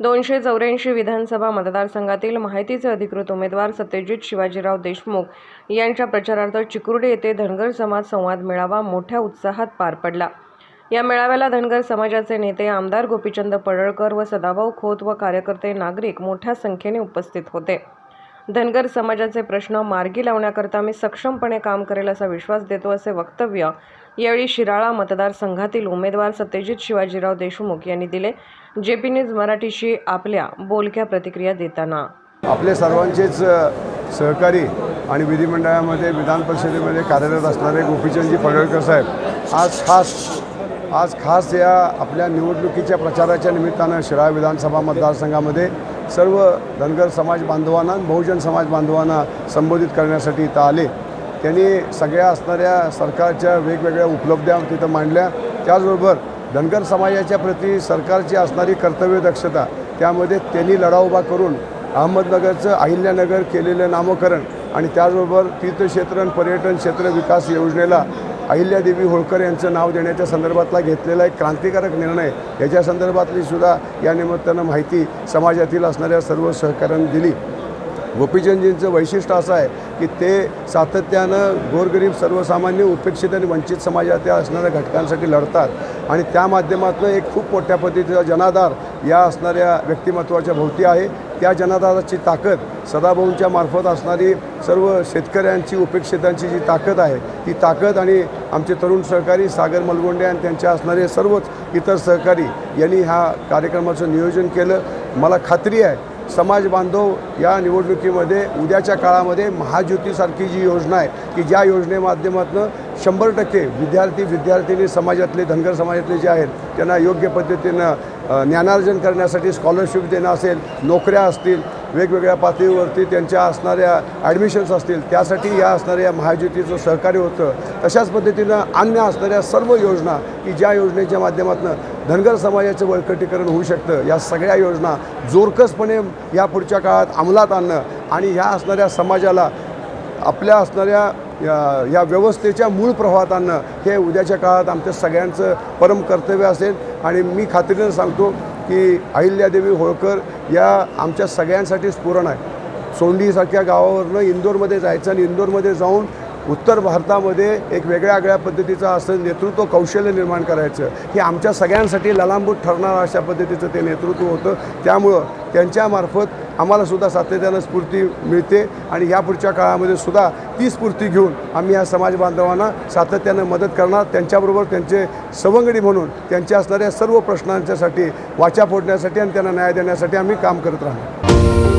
दोनशे चौऱ्याऐंशी विधानसभा मतदारसंघातील माहितीचे अधिकृत उमेदवार सत्यजित शिवाजीराव देशमुख यांच्या प्रचारार्थ चिकुर्डे येथे धनगर समाज संवाद मेळावा मोठ्या उत्साहात पार पडला. या मेळाव्याला धनगर समाजाचे नेते आमदार गोपीचंद पडळकर व सदाभाऊ खोत व कार्यकर्ते नागरिक मोठ्या संख्येने उपस्थित होते. धनगर समाजाचे प्रश्न मार्गी लावण्याकरता मी सक्षमपणे काम करेल असा विश्वास देतो असे वक्तव्य यावेळी शिराळा मतदारसंघातील उमेदवार सत्यजित शिवाजीराव देशमुख यांनी दिले. जे पी न्यूज मराठीशी आपल्या बोलक्या प्रतिक्रिया देताना. आपले सर्वांचेच सहकारी आणि विधिमंडळामध्ये विधान परिषदेमध्ये कार्यरत असणारे गोपीचंदजी पडळकर साहेब आज खास आज खास या आपल्या निवडणुकीच्या प्रचाराच्या निमित्तानं शिराळा विधानसभा मतदारसंघामध्ये सर्व धनगर समाज बांधवांना बहुजन समाज बांधवांना संबोधित करण्यासाठी इथं आले. त्यांनी सगळ्या असणाऱ्या सरकारच्या वेगवेगळ्या उपलब्ध्या तिथं मांडल्या. त्याचबरोबर धनगर समाजाच्या प्रती सरकारची असणारी कर्तव्य दक्षता त्यामध्ये त्यांनी लढा उभा करून अहमदनगरचं अहिल्यानगर केलेलं नामकरण आणि त्याचबरोबर तीर्थक्षेत्र आणि पर्यटन क्षेत्र विकास योजनेला अहिल्यादेवी होळकर यांचं नाव देण्याच्या संदर्भातला घेतलेला एक क्रांतिकारक निर्णय याच्या संदर्भातली सुद्धा या निमित्तानं माहिती समाजातील असणाऱ्या सर्व सहकाऱ्यांनी दिली. गोपीचंदजींचं वैशिष्ट्य असं आहे की ते सातत्यानं गोरगरीब सर्वसामान्य उपेक्षित आणि वंचित समाजातील असणाऱ्या घटकांसाठी लढतात आणि त्या माध्यमातून एक खूप मोठ्या पद्धतीचा जनाधार या असणाऱ्या व्यक्तिमत्वाच्या भोवती आहे. त्या जनाधाराची ताकद सदाभाऊंच्या मार्फत असणारी सर्व शेतकऱ्यांची उपेक्षितांची जी ताकद आहे ती ताकद आणि आमचे तरुण सहकारी सागर मलगोंडे आणि त्यांच्या असणारे सर्वच इतर सहकारी यांनी ह्या कार्यक्रमाचं नियोजन केलं. मला खात्री आहे समाज बांधव या निवडणुकीमध्ये उद्याच्या काळामध्ये महाज्योतीसारखी जी योजना आहे की ज्या योजने माध्यमातून शंभर टक्के विद्यार्थी विद्यार्थिनी समाजातले धनगर समाजातले जे आहेत त्यांना योग्य पद्धतीनं ज्ञानार्जन करण्यासाठी स्कॉलरशिप देणं असेल नोकऱ्या असतील वेगवेगळ्या पातळीवरती त्यांच्या असणाऱ्या ॲडमिशन्स असतील त्यासाठी या असणाऱ्या महाज्योतीचं सहकार्य होतं. तशाच पद्धतीनं अन्य असणाऱ्या सर्व योजना की ज्या योजनेच्या माध्यमातून धनगर समाजाचं बळकटीकरण होऊ शकतं. या सगळ्या योजना जोरकसपणे या पुढच्या काळात अंमलात आणणं आणि ह्या असणाऱ्या समाजाला आपल्या असणाऱ्या या या व्यवस्थेच्या मूळ प्रवाहात आणणं हे उद्याच्या काळात आमच्या सगळ्यांचं परम कर्तव्य असेल. आणि मी खात्रीनं सांगतो की अहिल्यादेवी होळकर या आमच्या सगळ्यांसाठी स्फुरण आहे. सोंडीसारख्या गावावरनं इंदोरमध्ये जायचं आणि इंदोरमध्ये जाऊन उत्तर भारतामध्ये एक वेगळ्या वेगळ्या पद्धतीचं असं नेतृत्व कौशल्य निर्माण करायचं. हे आमच्या सगळ्यांसाठी ललांबूत ठरणारं अशा पद्धतीचं ते नेतृत्व होतं. त्यामुळं त्यांच्यामार्फत आम्हालासुद्धा सातत्यानं स्फूर्ती मिळते आणि ह्या पुढच्या काळामध्ये सुद्धा ती स्फूर्ती घेऊन आम्ही या समाज बांधवांना सातत्यानं मदत करणार. त्यांच्याबरोबर त्यांचे सवंगडी म्हणून त्यांच्या असणाऱ्या सर्व प्रश्नांच्यासाठी वाचा फोडण्यासाठी आणि त्यांना न्याय देण्यासाठी आम्ही काम करत राहणार.